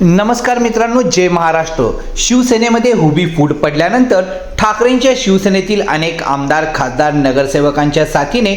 नमस्कार मित्रांनो जय महाराष्ट्र. शिवसेनेमध्ये हुबी फूट पडल्यानंतर ठाकरेंच्या शिवसेनेतील अनेक आमदार खासदार नगरसेवकांच्या साथीने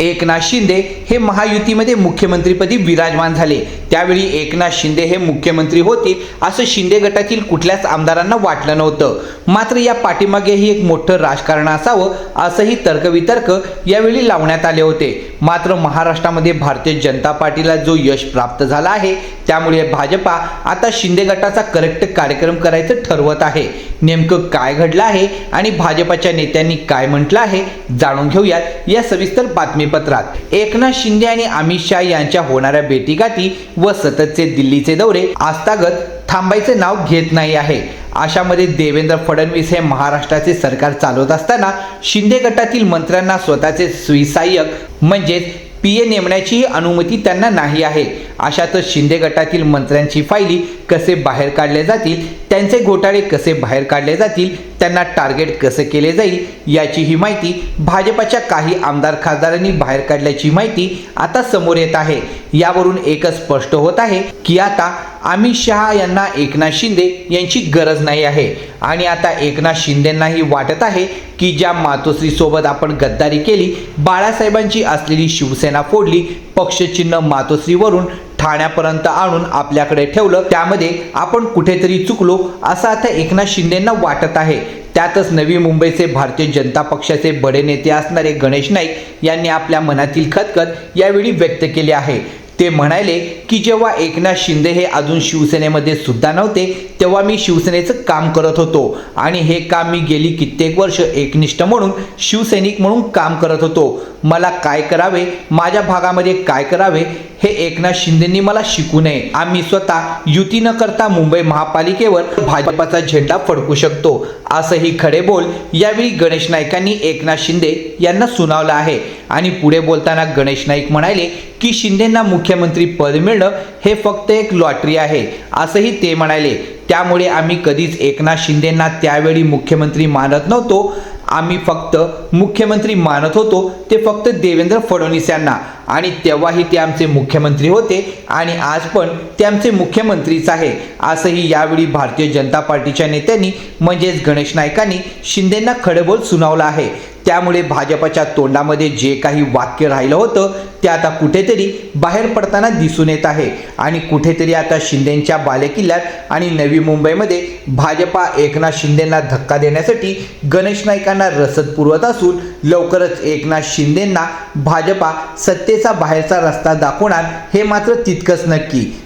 एकनाथ शिंदे हे महायुतीमध्ये मुख्यमंत्रीपदी विराजमान झाले. त्यावेळी एकनाथ शिंदे हे मुख्यमंत्री होतील असं शिंदे गटातील कुठल्याच आमदारांना वाटलं नव्हतं. मात्र या पाठीमागेही एक मोठं राजकारण असावं असंही तर्कवितर्क यावेळी लावण्यात आले होते. मात्र महाराष्ट्रामध्ये भारतीय जनता पार्टीला जो यश प्राप्त झाला आहे त्यामुळे भाजपा आता शिंदे गटाचा करेक्ट कार्यक्रम करायचं ठरवत आहे. नेमकं काय घडलं आहे आणि भाजपाच्या नेत्यांनी काय म्हटलं आहे जाणून घेऊयात या सविस्तर बातमीपत्रात. एकनाथ शिंदे आणि अमित शाह यांच्या होणाऱ्या भेटीगाठी व सततचे दिल्लीचे दौरे आस्थागत थांबायचे नाव घेत नाही आहे. अशामध्ये देवेंद्र फडणवीस हे महाराष्ट्राचे सरकार चालवत असताना शिंदे गटातील मंत्र्यांना स्वतःचे सुविसहाय्यक म्हणजेच पी ए नेमण्याचीही अनुमती त्यांना नाही आहे. अशातच शिंदे गटातील मंत्र्यांची फायली कसे बाहेर काढले जातील त्यांचे घोटाळे कसे बाहेर काढले जातील त्यांना टार्गेट कसे केले जाईल याची ही माहिती भाजपाच्या काही आमदार खासदारांनी बाहेर काढल्याची माहिती आता समोर येत आहे. यावरून एकच स्पष्ट होत आहे की आता अमित शहा यांना एकनाथ शिंदे यांची गरज नाही आहे. आणि आता एकनाथ शिंदेंनाही वाटत आहे की ज्या मातोश्रीसोबत आपण गद्दारी केली बाळासाहेबांची असलेली शिवसेना फोडली पक्षचिन्ह मातोश्रीवरून ठाण्यापर्यंत आणून आपल्याकडे ठेवलं त्यामध्ये आपण कुठेतरी चुकलो असं आता एकनाथ शिंदेंना वाटत आहे. त्यातच नवी मुंबईचे भारतीय जनता पक्षाचे बडे नेते असणारे गणेश नाईक यांनी आपल्या मनातील खतखत यावेळी व्यक्त केली आहे. ते म्हणाले की जेव्हा एकनाथ शिंदे हे अजून शिवसेनेमध्ये सुद्धा नव्हते तेव्हा मी शिवसेनेचं काम करत होतो. आणि हे काम मी गेली कित्येक वर्ष एकनिष्ठ म्हणून शिवसैनिक म्हणून काम करत होतो. मला काय करावे? माझ्या भागामध्ये काय करावे? हे एकनाथ शिंदेंनी मला शिकू नये. आम्ही स्वतः युती न करता मुंबई महापालिकेवर भाजपाचा झेंडा फडकू शकतो असंही खडे बोल यावेळी गणेश नाईकांनी एकनाथ शिंदे यांना सुनावलं आहे. आणि पुढे बोलताना गणेश नाईक म्हणाले की शिंदेंना मुख्यमंत्री पद मिळणं हे फक्त एक लॉटरी आहे असंही ते म्हणाले. त्यामुळे आम्ही कधीच एकनाथ शिंदेंना त्यावेळी मुख्यमंत्री मानत नव्हतो. आम्ही फक्त मुख्यमंत्री मानत होतो ते फक्त देवेंद्र फडणवीस यांना. आणि तेव्हाही ते आमचे मुख्यमंत्री होते आणि आज पण ते आमचे मुख्यमंत्रीच आहे. असंही यावेळी भारतीय जनता पार्टीच्या नेत्यांनी म्हणजेच गणेश नायकांनी शिंदेंना खडबोल सुनावलं आहे. त्यामुळे भाजपच्या तोंडामध्ये जे काही वाक्य राहिलं होतं ते आता कुठेतरी बाहेर पडताना दिसून येत आहे. आणि कुठेतरी आता शिंदेंच्या बालेकिल्ल्यात आणि नवी मुंबईमध्ये भाजपा एकनाथ शिंदेंना धक्का देण्यासाठी गणेश नाईकांना रसद पुरवत असून लवकरच एकनाथ शिंदेंना भाजपा सत्तेचा बाहेरचा रस्ता दाखवणार हे मात्र तितकंच नक्की.